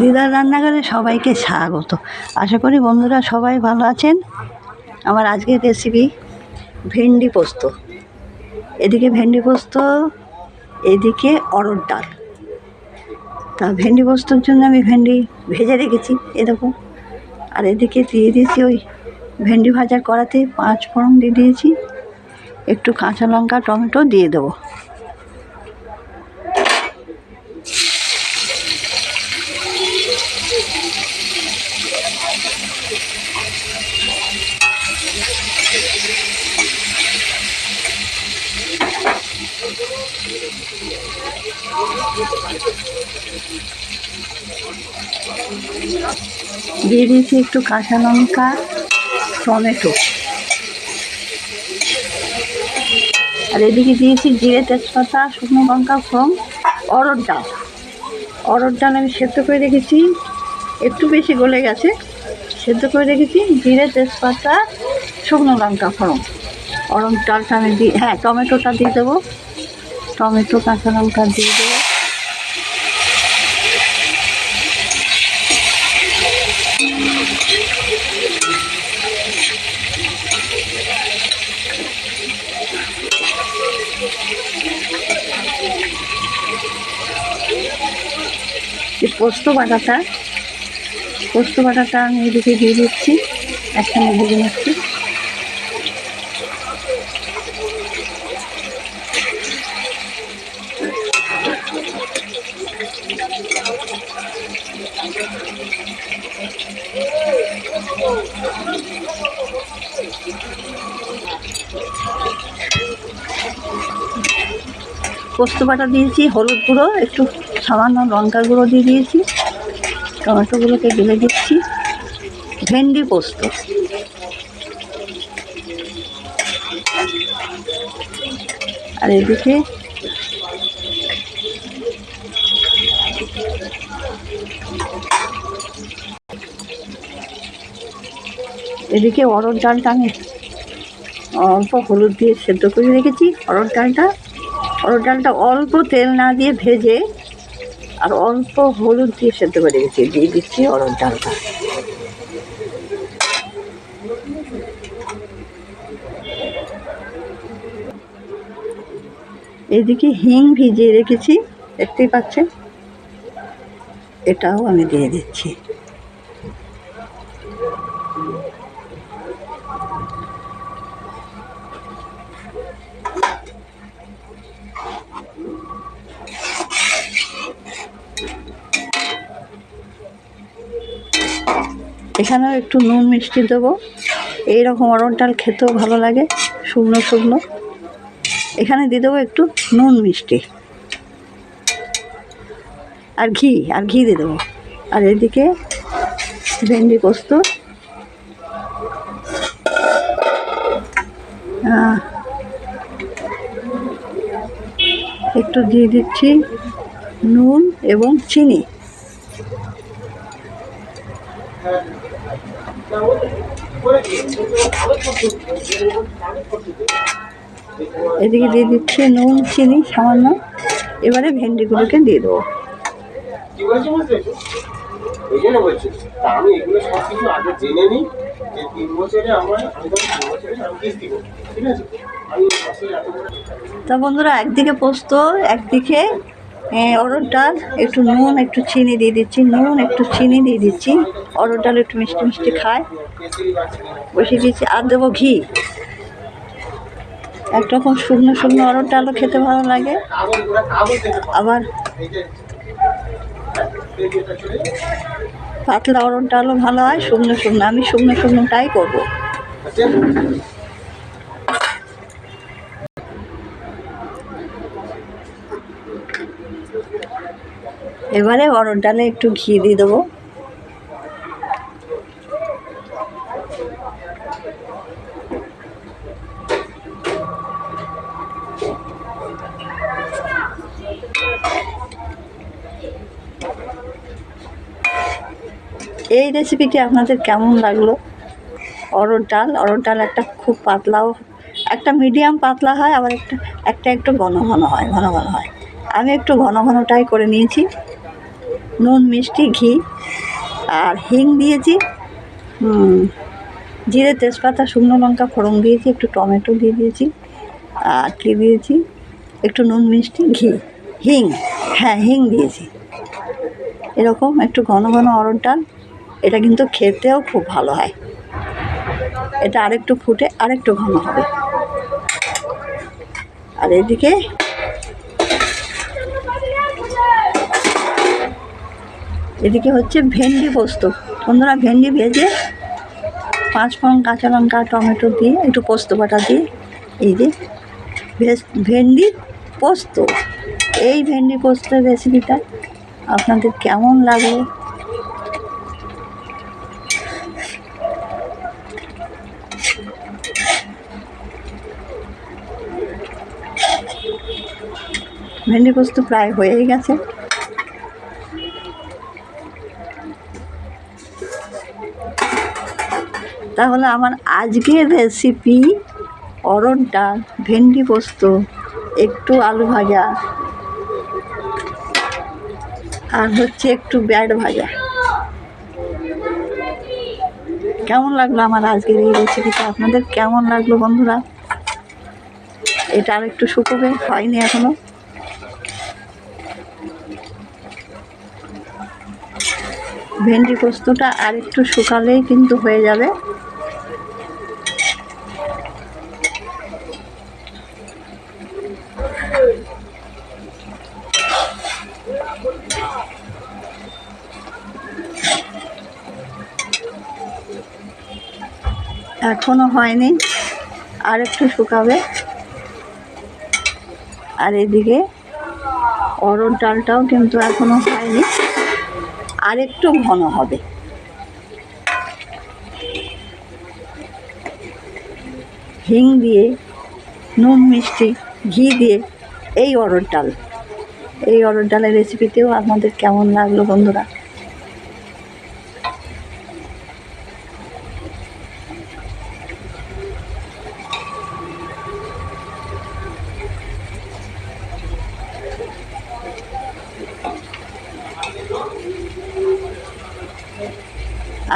দিদার রান্নাঘরে সবাইকে স্বাগত। আশা করি বন্ধুরা সবাই ভালো আছেন। আমার আজকের রেসিপি ভেন্ডি পোস্ত। এদিকে ভেন্ডি পোস্ত, এদিকে অরড় ডাল। তা ভেন্ডি পোস্তর জন্য আমি ভেন্ডি ভেজে রেখেছি এরকম আর এদিকে দিয়ে দিয়েছি ওই ভেন্ডি ভাজার কড়াতে পাঁচ ফোড়ন দিয়ে দিয়েছি। একটু কাঁচা লঙ্কা, টমেটো দিয়ে দেবো। দিয়ে দিয়েছি একটু কাঁচা লঙ্কা, টমেটো। আর এদিকে দিয়েছি জিরে তেজপাতা, শুকনো লঙ্কা ফোম অরড় ডাল। অরড় ডাল আমি সেদ্ধ করে রেখেছি, একটু বেশি গলে গেছে। সেদ্ধ করে রেখেছি জিরে, তেজপাতা, শুকনো লঙ্কা ফোড়ন অরড় ডালটা আমি দিই হ্যাঁ টমেটোটা দিয়ে দেবো। টমেটো, কাঁচা লঙ্কা দিয়ে দেবো এই পোস্ত বাটাটা পোস্ত বাটাটা আমি এদিকে দিয়ে দিচ্ছি। একসঙ্গে ভেজে নিচ্ছি। পোস্ত বাটা দিয়েছি, হলুদ গুঁড়ো, একটু সামান্য লঙ্কার গুঁড়ো দিয়ে দিয়েছি। টমেটোগুলোকে গেলে দিচ্ছি। ভেন্ডি পোস্ত। আর এদিকে এদিকে অরড় ডালটা আমি অল্প হলুদ দিয়ে সেদ্ধ করে রেখেছি। অরড় ডালটা অরড় ডালটা অল্প তেল না দিয়ে ভেজে আর অল্প হলুদ দিয়ে সেদ্ধ করে রেখেছি, দিয়ে দিচ্ছি অরদ ডালটা এদিকে হিং ভিজিয়ে রেখেছি, দেখতেই পাচ্ছেন? এটাও আমি দিয়ে দিচ্ছি। এখানেও একটু নুন মিষ্টি দেবো। এইরকম অরড় ডাল খেতেও ভালো লাগে, শুকনো শুকনো। এখানে দিয়ে দেবো একটু নুন মিষ্টি। আর ঘি আর ঘি দিয়ে দেবো। আর এদিকে ভেন্ডি পোস্ত। একটু দিয়ে দিচ্ছি নুন এবং চিনি। এদিকে দিয়ে দিচ্ছি নুন, চিনি সামান্য। এবারে ভেন্ডিগুলোকে দিয়ে দেবো। তা বন্ধুরা, একদিকে পোস্ত, একদিকে অরড় ডাল, একটু নুন, একটু চিনি দিয়ে দিচ্ছি, নুন, একটু চিনি দিয়ে দিচ্ছি। অরড় ডাল একটু মিষ্টি মিষ্টি খায়। বসিয়ে দিচ্ছি আর দেবো ঘি। একরকম শুকনো শুকনো অরড় ডালও খেতে ভালো লাগে। আবার পাতলা অরড় ডালও ভালো হয়, শুকনো শুকনো। আমি শুকনো শুকনোটাই করব। এবারে অরড় ডালে একটু ঘি দিয়ে দেবো। এই রেসিপিটি আপনাদের কেমন লাগল? অরড় ডাল অরড় ডাল একটা খুব পাতলাও, একটা মিডিয়াম পাতলা হয়, আবার একটা একটা একটু ঘন ঘন হয়, ঘন ঘন হয়। আমি একটু ঘন ঘনটাই করে নিয়েছি। নুন, মিষ্টি, ঘি আর হিং দিয়েছি। জিরে, তেজপাতা, শুকনো লঙ্কা, ফোড়ন দিয়েছি, একটু টমেটো দিয়ে দিয়েছি, আর কি দিয়েছি? একটু নুন, মিষ্টি, ঘি। হিং হ্যাঁ হিং দিয়েছি। এরকম একটু ঘন ঘন অরড় ডাল এটা কিন্তু খেতেও খুব ভালো হয়। এটা আরেকটু ফুটে, আরেকটু ঘন হবে। আর এদিকে এদিকে হচ্ছে ভেন্ডি পোস্ত। বন্ধুরা, ভেন্ডি ভেজে পাঁচ ফোড়ন কাঁচা লঙ্কা, টমেটো দিয়ে একটু পোস্ত বাটা দিয়ে এই যে ভেন্ডি পোস্ত। এই ভেন্ডি পোস্তের রেসিপিটা আপনাদের কেমন লাগল? ভেন্ডি পোস্ত প্রায় হয়েই গেছে। তাহলে আমার আজকের রেসিপি অরড় ডাল ভেন্ডি পোস্ত, একটু আলু ভাজা আর হচ্ছে একটু ব্যাড ভাজা। কেমন লাগল আমার আজকের এই রেসিপিটা আপনাদের কেমন লাগল বন্ধুরা? এটা আর একটু শুকোবে, হয়নি এখনও। ভেন্ডি পোস্তটা আর একটু শুকালেই কিন্তু হয়ে যাবে। এখনও হয়নি, আর একটু শুকাবে। আর এদিকে অরড় ডালটাও কিন্তু এখনও হয়নি। আর একটু ঘন হবে। হিং দিয়ে, নুন, মিষ্টি, ঘি দিয়ে এই অরড় ডাল এই অরড় ডালের রেসিপিতেও আপনাদের কেমন লাগল বন্ধুরা?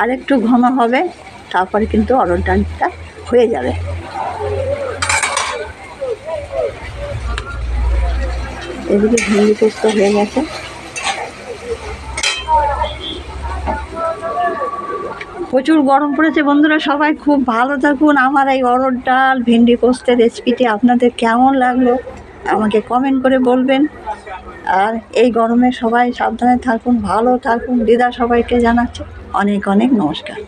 আর একটু ঘন হবে, তারপরে কিন্তু অরড় ডালটা হয়ে যাবে। এদিকে ভেন্ডি পোস্ত হয়ে গেছে। প্রচুর গরম পড়েছে বন্ধুরা, সবাই খুব ভালো থাকুন। আমার এই অরড় ডাল ভেন্ডি পোস্তের রেসিপিটি আপনাদের কেমন লাগল আমাকে কমেন্ট করে বলবেন। আর এই গরমে সবাই সাবধানে থাকুন, ভালো থাকুন দিদা সবাইকে জানাচ্ছে। অনেক অনেক নমস্কার।